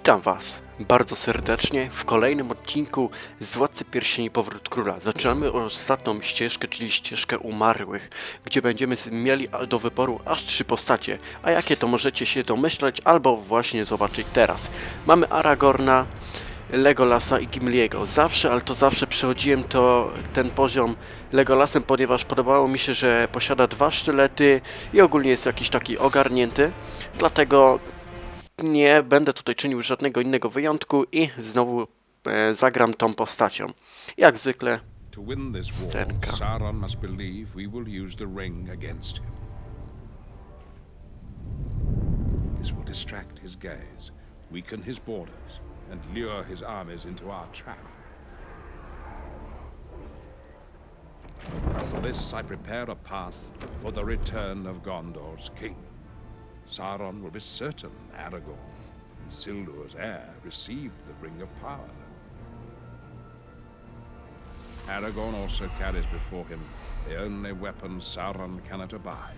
Witam Was bardzo serdecznie w kolejnym odcinku z Władcy Pierścieni Powrót Króla. Zaczynamy ostatnią ścieżkę, czyli ścieżkę umarłych, gdzie będziemy mieli do wyboru aż trzy postacie. A jakie to możecie się domyśleć albo właśnie zobaczyć teraz. Mamy Aragorna, Legolasa i Gimliego. Zawsze, ale to zawsze przechodziłem to ten poziom Legolasem, ponieważ podobało mi się, że posiada dwa sztylety i ogólnie jest jakiś taki ogarnięty. Dlatego nie będę tutaj czynił żadnego innego wyjątku i znowu e, zagram tą postacią. Jak zwykle him. This will distract his gaze, weaken his borders, and lure his armies into our trap. For this I prepare a path for the return of Gondor's king. Sauron will be certain Aragorn and Isildur's heir received the Ring of Power. Aragorn also carries before him the only weapon Sauron cannot abide,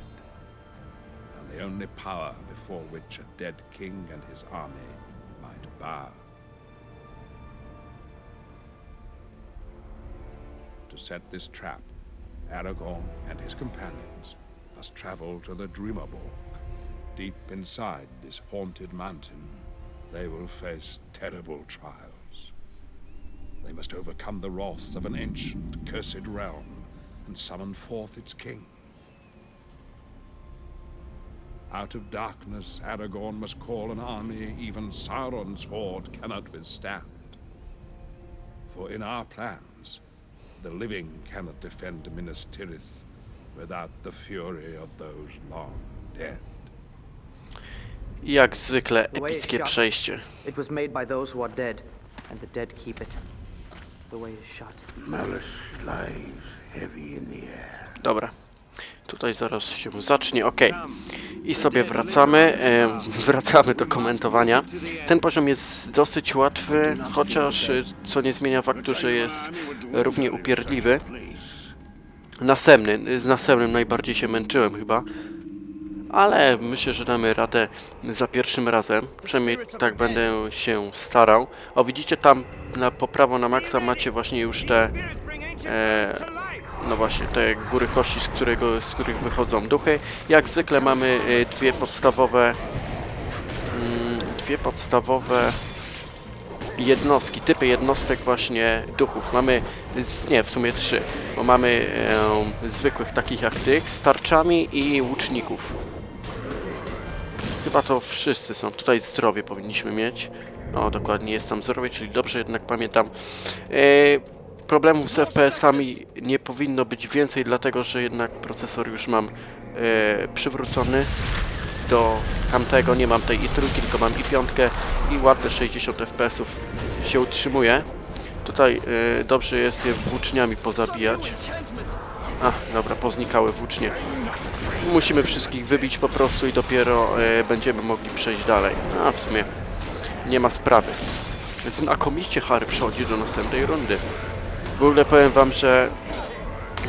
and the only power before which a dead king and his army might bow. To set this trap, Aragorn and his companions must travel to the Dreamerborg. Deep inside this haunted mountain, they will face terrible trials. They must overcome the wrath of an ancient, cursed realm and summon forth its king. Out of darkness, Aragorn must call an army even Sauron's horde cannot withstand. For in our plans, the living cannot defend Minas Tirith without the fury of those long dead. Jak zwykle epickie przejście. It was made by those who are dead, and the dead keep it. The way is shut. Malice lies heavy in the air. Dobra. Tutaj zaraz się zacznie, ok. I sobie wracamy, e, wracamy do komentowania. Ten poziom jest dosyć łatwy, chociaż e, co nie zmienia faktu, że jest równie upierdliwy. Następny, z następnym najbardziej się męczyłem chyba. Ale myślę, że damy radę za pierwszym razem. Przynajmniej tak będę się starał. O, widzicie tam na po prawo na maksa macie właśnie już te e, no właśnie, te góry kości, z, którego, z których wychodzą duchy. Jak zwykle mamy e, dwie podstawowe mm, dwie podstawowe jednostki, typy jednostek właśnie duchów. Mamy, nie, w sumie trzy, bo mamy e, zwykłych takich jak tych, z tarczami i łuczników. Chyba to wszyscy są. Tutaj zdrowie powinniśmy mieć. No, dokładnie jest tam zdrowie, czyli dobrze jednak pamiętam. E, problemów z FPS-ami nie powinno być więcej, dlatego że jednak procesor już mam e, przywrócony do tamtego. Nie mam tej i trójki, tylko mam i piątkę i ładne 60 FPS-ów się utrzymuje. Tutaj e, dobrze jest je włóczniami pozabijać. A, dobra, poznikały włócznie. Musimy wszystkich wybić po prostu i dopiero e, będziemy mogli przejść dalej. A w sumie nie ma sprawy. Znakomicie Harry przechodzi do następnej rundy. W ogóle powiem wam, że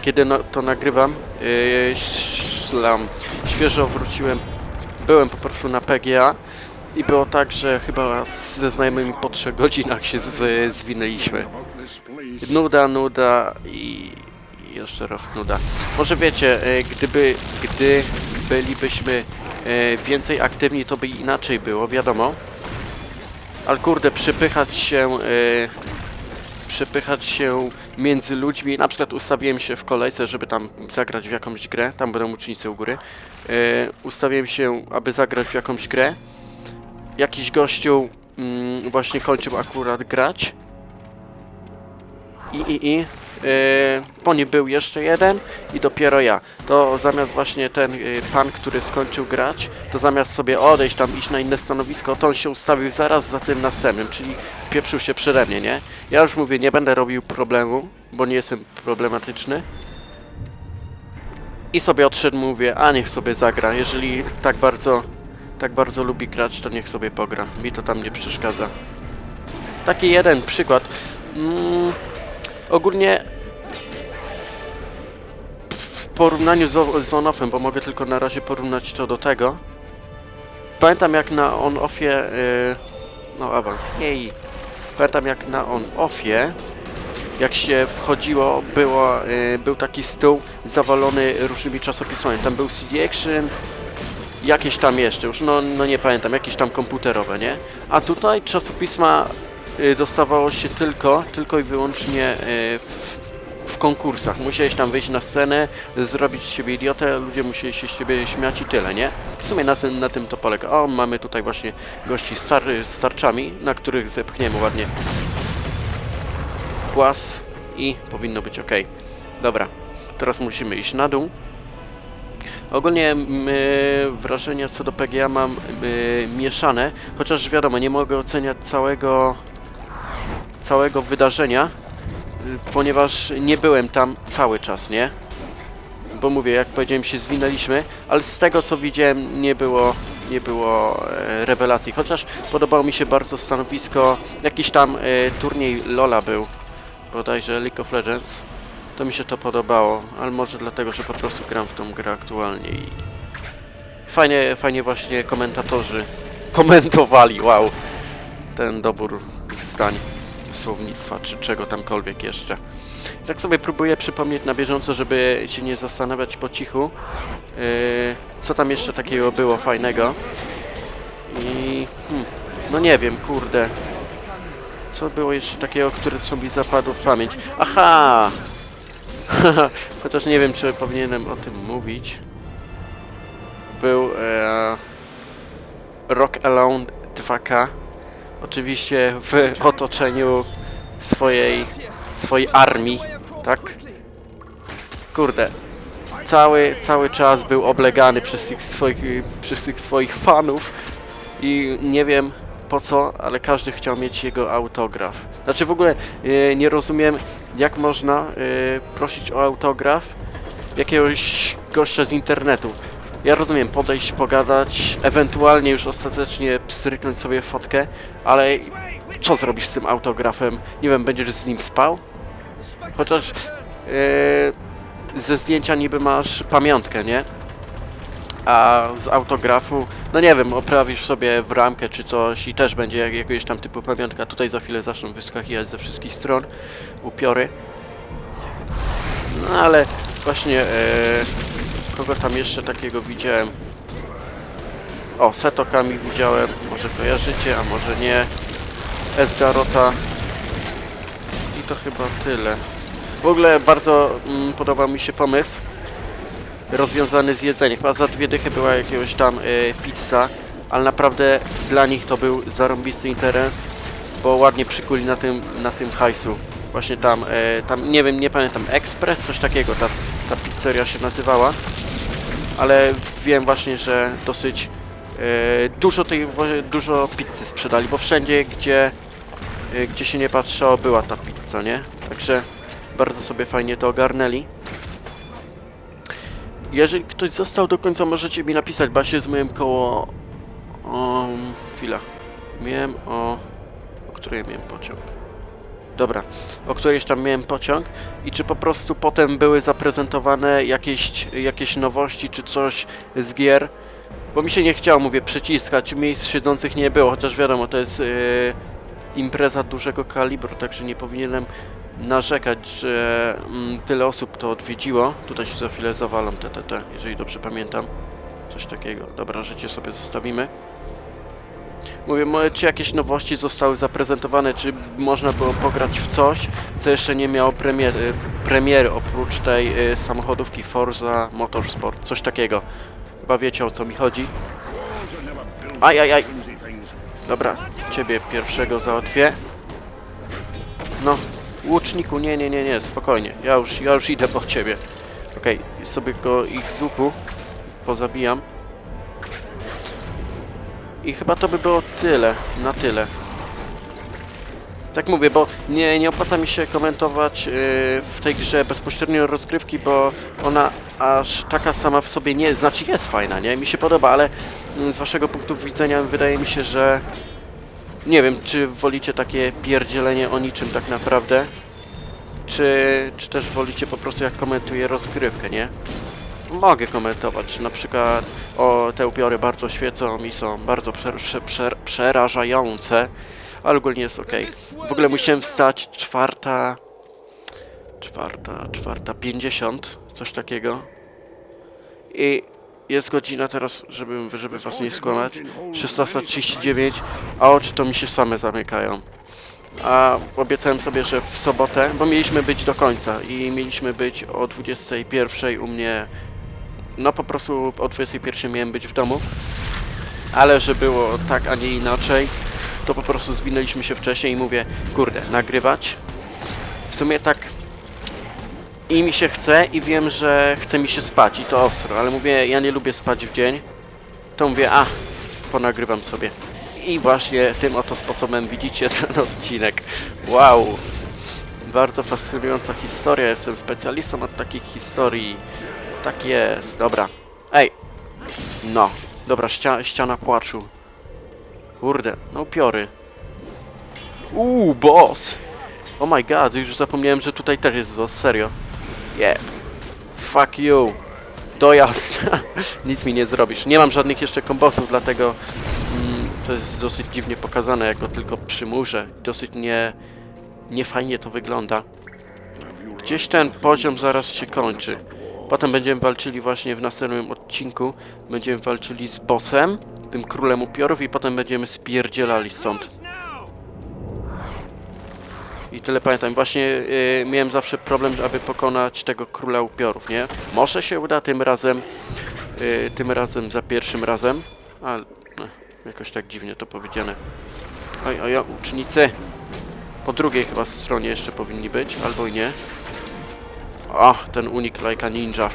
kiedy to nagrywam, yy, ślam, świeżo wróciłem, byłem po prostu na PGA i było tak, że chyba ze znajomymi po 3 godzinach się z, zwinęliśmy. Nuda, nuda i jeszcze raz nuda. Może wiecie, e, gdyby, gdy bylibyśmy e, więcej aktywni, to by inaczej było, wiadomo. Ale kurde, przepychać się, e, przepychać się między ludźmi, na przykład ustawiłem się w kolejce, żeby tam zagrać w jakąś grę, tam będą ucznicy u góry. Ustawiłem się, aby zagrać w jakąś grę. Jakiś gościu mm, właśnie kończył akurat grać. I, i, i Yy, po nim był jeszcze jeden i dopiero ja. To zamiast właśnie ten yy, pan, który skończył grać, to zamiast sobie odejść tam, iść na inne stanowisko, to on się ustawił zaraz za tym następnym, czyli pieprzył się przede mnie, nie? Ja już mówię, nie będę robił problemu, bo nie jestem problematyczny. I sobie odszedł, mówię, a niech sobie zagra. Jeżeli tak bardzo, tak bardzo lubi grać, to niech sobie pogra. Mi to tam nie przeszkadza. Taki jeden przykład. Mm, ogólnie w porównaniu z, z on-offem, bo mogę tylko na razie porównać to do tego. Pamiętam jak na on-offie y, No, awans. Jej. Pamiętam jak na on-offie, jak się wchodziło, było, y, był taki stół zawalony różnymi czasopismami. Tam był CD Action, jakieś tam jeszcze, już no, no nie pamiętam, jakieś tam komputerowe, nie? A tutaj czasopisma y, dostawało się tylko, tylko i wyłącznie y, w, w konkursach. Musiałeś tam wyjść na scenę, zrobić z siebie idiotę, ludzie musieli się z ciebie śmiać i tyle, nie? W sumie na tym, na tym to polega. O, mamy tutaj właśnie gości star, z tarczami, na których zepchniemy ładnie głaz i powinno być ok. Dobra, teraz musimy iść na dół. Ogólnie mm, wrażenia co do PGA mam y, mieszane, chociaż wiadomo, nie mogę oceniać całego całego wydarzenia, y, ponieważ nie byłem tam cały czas, nie? Bo mówię, jak powiedziałem, się zwinęliśmy, ale z tego co widziałem nie było, nie było e, rewelacji, chociaż podobało mi się bardzo stanowisko, jakiś tam e, turniej Lola był, bodajże League of Legends, to mi się to podobało, ale może dlatego, że po prostu gram w tą grę aktualnie i fajnie, fajnie właśnie komentatorzy komentowali, wow, ten dobór zdań, słownictwa, czy czego tamkolwiek jeszcze. Tak sobie próbuję przypomnieć na bieżąco, żeby się nie zastanawiać po cichu, yy, co tam jeszcze takiego było fajnego. I hmm, no nie wiem, kurde. Co było jeszcze takiego, które co mi zapadło w pamięć? Aha! Chociaż nie wiem, czy powinienem o tym mówić. Był e, Rock Alone 2K. Oczywiście w otoczeniu swojej, swojej armii, tak? Kurde. Cały, cały czas był oblegany przez tych swoich, przez tych swoich fanów i nie wiem po co, ale każdy chciał mieć jego autograf. Znaczy w ogóle e, nie rozumiem, jak można e, prosić o autograf jakiegoś gościa z internetu. Ja rozumiem, podejść, pogadać, ewentualnie już ostatecznie pstryknąć sobie fotkę, ale co zrobisz z tym autografem? Nie wiem, będziesz z nim spał? Chociaż e, ze zdjęcia niby masz pamiątkę, nie? A z autografu, no nie wiem, oprawisz sobie w ramkę czy coś i też będzie jak, jakiegoś tam typu pamiątka. Tutaj za chwilę zaczną wyskakiwać ze wszystkich stron upiory. No ale właśnie, e, kogo tam jeszcze takiego widziałem? O, Setokami widziałem, może kojarzycie, a może nie. Esgarota. I to chyba tyle. W ogóle bardzo mm, podobał mi się pomysł rozwiązany z jedzeniem. Chyba za dwie dychy była jakiegoś tam y, pizza, ale naprawdę dla nich to był zarąbisty interes, bo ładnie przykuli na tym, na tym hajsu. Właśnie tam, y, tam, nie wiem, nie pamiętam, Express, coś takiego ta, ta pizzeria się nazywała, ale wiem właśnie, że dosyć y, dużo tej, dużo pizzy sprzedali, bo wszędzie, gdzie, y, gdzie się nie patrzyło, była ta pizza, nie? Także bardzo sobie fajnie to ogarnęli. Jeżeli ktoś został do końca, możecie mi napisać, bo ja się zmyłem koło... O, chwila. Miałem o... O której miałem pociąg? Dobra, o którejś tam miałem pociąg i czy po prostu potem były zaprezentowane jakieś, jakieś nowości czy coś z gier? Bo mi się nie chciało, mówię, przyciskać, miejsc siedzących nie było, chociaż wiadomo, to jest yy, impreza dużego kalibru, także nie powinienem narzekać, że mm, tyle osób to odwiedziło. Tutaj się za chwilę zawalam TTT, jeżeli dobrze pamiętam. Coś takiego. Dobra, życie sobie zostawimy. Mówię, czy jakieś nowości zostały zaprezentowane, czy można było pograć w coś, co jeszcze nie miało premiery, premiery oprócz tej y, samochodówki Forza Motorsport, coś takiego. Chyba wiecie o co mi chodzi. Aj, aj, aj. Dobra, ciebie pierwszego załatwię. No, łuczniku, nie, nie, nie, nie, spokojnie. Ja już, ja już idę po ciebie. Okej, sobie go ich z pozabijam. I chyba to by było tyle, na tyle. Tak mówię, bo nie, nie opłaca mi się komentować yy, w tej grze bezpośrednio rozgrywki, bo ona aż taka sama w sobie nie, znaczy jest fajna, nie? Mi się podoba, ale mm, z waszego punktu widzenia wydaje mi się, że nie wiem, czy wolicie takie pierdzielenie o niczym tak naprawdę, czy, czy też wolicie po prostu jak komentuję rozgrywkę, nie? mogę komentować. Na przykład o te upiory bardzo świecą i są bardzo prze, prze, prze, przerażające, ale ogólnie jest ok. W ogóle musiałem wstać czwarta, czwarta, czwarta, pięćdziesiąt, coś takiego. I jest godzina teraz, żeby, żeby was nie skłamać, 16.39, a oczy to mi się same zamykają. A obiecałem sobie, że w sobotę, bo mieliśmy być do końca i mieliśmy być o 21 u mnie, no po prostu o 21 miałem być w domu, ale że było tak, a nie inaczej, to po prostu zwinęliśmy się wcześniej i mówię, kurde, nagrywać. W sumie tak i mi się chce i wiem, że chce mi się spać i to ostro, ale mówię, ja nie lubię spać w dzień, to mówię, a, ponagrywam sobie. I właśnie tym oto sposobem widzicie ten odcinek. Wow! Bardzo fascynująca historia, jestem specjalistą od takich historii. Tak jest, dobra. Ej! No, dobra, ścia ściana płaczu. Kurde, no upiory. Uuu, boss! Oh my god, już zapomniałem, że tutaj też jest boss, serio. Yeah. Fuck you. Dojazd. Nic mi nie zrobisz. Nie mam żadnych jeszcze kombosów, dlatego mm, to jest dosyć dziwnie pokazane, jako tylko przy murze. Dosyć nie, nie fajnie to wygląda. Gdzieś ten poziom zaraz się kończy. Potem będziemy walczyli właśnie w następnym odcinku. Będziemy walczyli z bossem, tym królem upiorów i potem będziemy spierdzielali stąd. I tyle pamiętam. Właśnie y, miałem zawsze problem, aby pokonać tego króla upiorów, nie? Może się uda tym razem, y, tym razem za pierwszym razem, ale no, jakoś tak dziwnie to powiedziane. Oj, oj, ucznicy! Po drugiej chyba stronie jeszcze powinni być, albo i nie. O, ten unik like a ninja.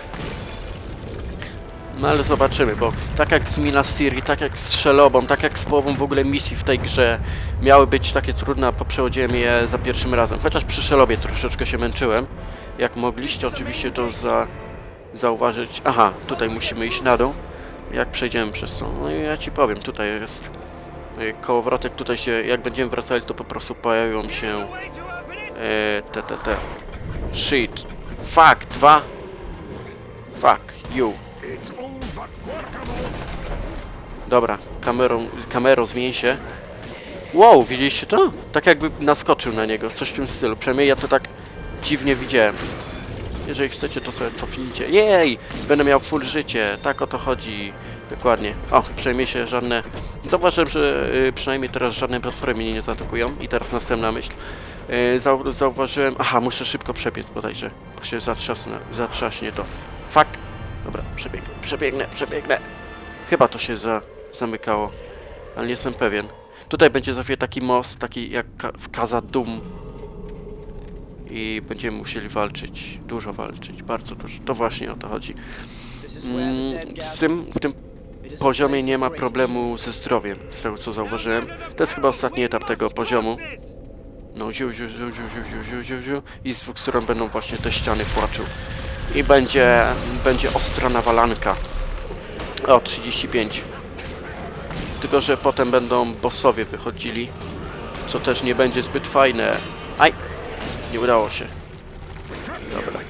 No ale zobaczymy, bo tak jak z Minas Siri, tak jak z Shelobą, tak jak z połową w ogóle misji w tej grze miały być takie trudne, a poprzechodziłem je za pierwszym razem. Chociaż przy Shelobie troszeczkę się męczyłem. Jak mogliście oczywiście to za, zauważyć. Aha, tutaj musimy iść na dół. Jak przejdziemy przez to? No i ja ci powiem, tutaj jest y, kołowrotek, tutaj się, jak będziemy wracali, to po prostu pojawią się e, te, te, te. Shit. Fuck, dwa. Fuck, you. Dobra, kamerą, kamerą zmień się. Wow, widzieliście to? Tak jakby naskoczył na niego, coś w tym stylu. Przynajmniej ja to tak dziwnie widziałem. Jeżeli chcecie, to sobie cofnijcie. Jej! Będę miał full życie, tak o to chodzi. Dokładnie. O, przynajmniej się żadne... Zauważyłem, że y, przynajmniej teraz żadne potwory mnie nie zaatakują. I teraz następna myśl. Y, zau zauważyłem... Aha, muszę szybko przebiec bodajże, bo się zatrzasnę, zatrzaśnie to. Fuck! Dobra, przebiegnę, przebiegnę, przebiegnę. Chyba to się za, zamykało, ale nie jestem pewien. Tutaj będzie za chwilę taki most, taki jak ka w Kazadum. I będziemy musieli walczyć, dużo walczyć, bardzo dużo. To właśnie o to chodzi. Mm, z tym, w tym poziomie nie ma problemu ze zdrowiem, z tego co zauważyłem. To jest chyba ostatni etap tego poziomu. No, ziu, ziu, ziu, ziu, ziu, ziu, ziu, ziu. I z dwóch będą właśnie te ściany płaczu. I będzie, będzie ostra nawalanka. O, 35. Tylko, że potem będą bossowie wychodzili, co też nie będzie zbyt fajne. Aj! Nie udało się. Dobra.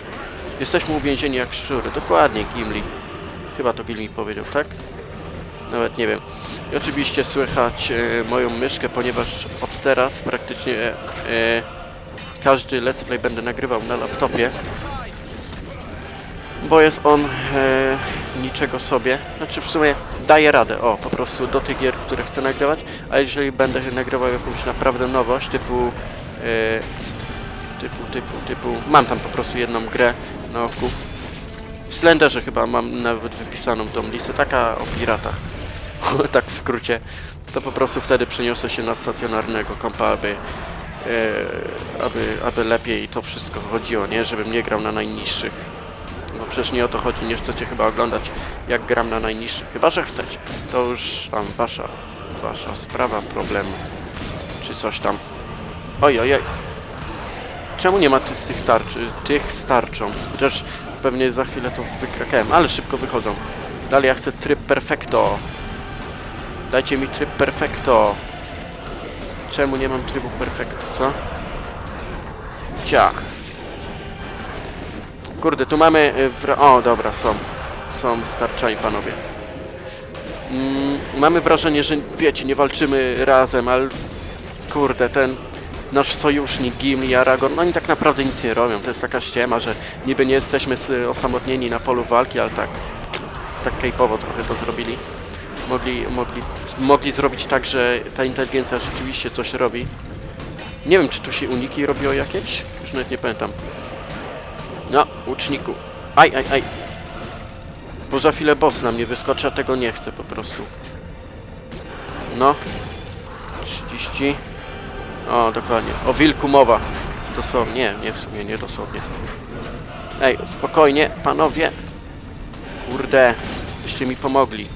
Jesteśmy uwięzieni jak szczury. Dokładnie, Gimli. Chyba to Gimli powiedział, tak? Nawet nie wiem. I oczywiście słychać e, moją myszkę, ponieważ od teraz praktycznie e, każdy let's play będę nagrywał na laptopie. Bo jest on e, niczego sobie. Znaczy w sumie daje radę, o, po prostu do tych gier, które chcę nagrywać. A jeżeli będę nagrywał jakąś naprawdę nowość, typu e, typu, typu, typu. Mam tam po prostu jedną grę na oku. W Slenderze chyba mam nawet wypisaną tą listę, taka o piratach. tak w skrócie. To po prostu wtedy przeniosę się na stacjonarnego kompa, aby, e, aby, aby lepiej to wszystko chodziło, nie? Żebym nie grał na najniższych. Przecież nie o to chodzi, nie chcecie chyba oglądać jak gram na najniższych. Chyba, że chcecie. To już tam wasza, wasza sprawa, problem. Czy coś tam. Oj, oj, oj. Czemu nie ma tych, tych tarczy, tych starczą? Chociaż pewnie za chwilę to wykrakałem, ale szybko wychodzą. Dalej ja chcę tryb perfecto. Dajcie mi tryb perfecto. Czemu nie mam trybu perfecto, co? Ciach. Kurde, tu mamy... y, O, dobra, są. są starczami, panowie. Mm, mamy wrażenie, że wiecie, nie walczymy razem, ale kurde, ten nasz sojusznik Gimli Aragorn, no oni tak naprawdę nic nie robią. To jest taka ściema, że niby nie jesteśmy osamotnieni na polu walki, ale tak, tak kejpowo trochę to zrobili. Mogli, mogli, mogli zrobić tak, że ta inteligencja rzeczywiście coś robi. Nie wiem, czy tu się uniki robiło jakieś? Już nawet nie pamiętam. No, łuczniku. Aj, aj, aj. Bo za chwilę boss na mnie wyskoczy, a tego nie chcę po prostu. No. 30. O, dokładnie. O wilku mowa. Dosłownie. Nie, nie w sumie, nie dosłownie. Ej, spokojnie, panowie. Kurde, byście mi pomogli.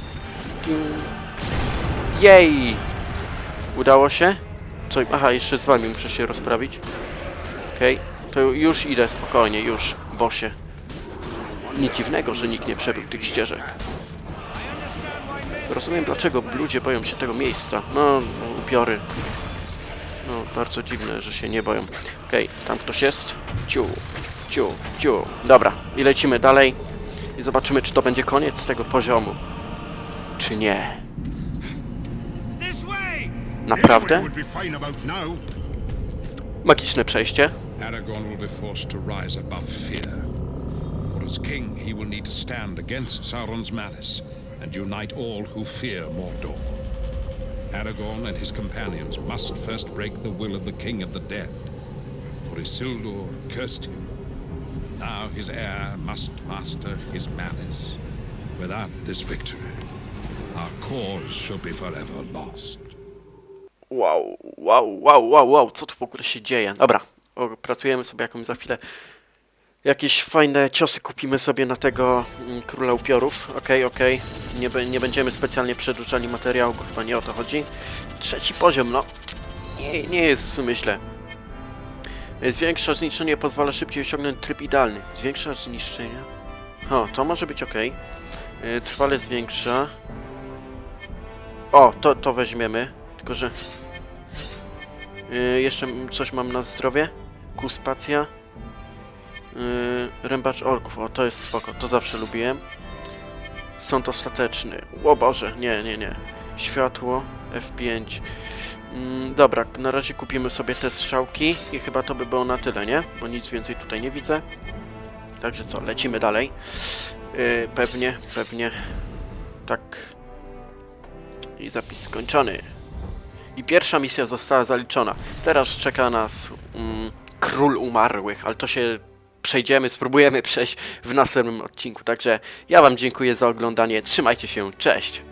Jej! Udało się? Co? Aha, jeszcze z wami muszę się rozprawić. Okej, to już idę spokojnie, już, bosie. Nic dziwnego, że nikt nie przebył tych ścieżek. Rozumiem, dlaczego ludzie boją się tego miejsca. No, no upiory. No, bardzo dziwne, że się nie boją. Okej, tam ktoś jest. Ciu, ciu, ciu. Dobra, i lecimy dalej. I zobaczymy, czy to będzie koniec tego poziomu. Czy nie. Naprawdę? Magiczne przejście. Aragorn will be forced to rise above fear. For as king, he will need to stand against Sauron's malice and unite all who fear Mordor. Aragorn and his companions must first break the will of the king of the dead. For Isildur cursed him. Now his heir must master his malice. Without this victory, our cause shall be forever lost. Wow, wow, wow, wow, wow, co tu w ogóle się dzieje? Dobra, opracujemy sobie jakąś za chwilę. Jakieś fajne ciosy kupimy sobie na tego mm, króla upiorów. Okej, okej. Nie, be- nie będziemy specjalnie przedłużali materiału, bo chyba nie o to chodzi. Trzeci poziom, no. Nie, nie jest, myślę. Zwiększa zniszczenie, pozwala szybciej osiągnąć tryb idealny. Zwiększa zniszczenie. O, to może być ok. Trwale zwiększa. O, to, to weźmiemy. Tylko, że... Yy, jeszcze coś mam na zdrowie. Kuspacja. Yy, rębacz orków. O, to jest spoko. To zawsze lubiłem. Sąd ostateczny. O Boże, nie, nie, nie. Światło. F5. Mm, dobra, na razie kupimy sobie te strzałki i chyba to by było na tyle, nie? Bo nic więcej tutaj nie widzę. Także co, lecimy dalej. Yy, pewnie, pewnie. Tak. I zapis skończony. I pierwsza misja została zaliczona. Teraz czeka nas mm, król umarłych, ale to się przejdziemy, spróbujemy przejść w następnym odcinku. Także ja Wam dziękuję za oglądanie. Trzymajcie się, cześć!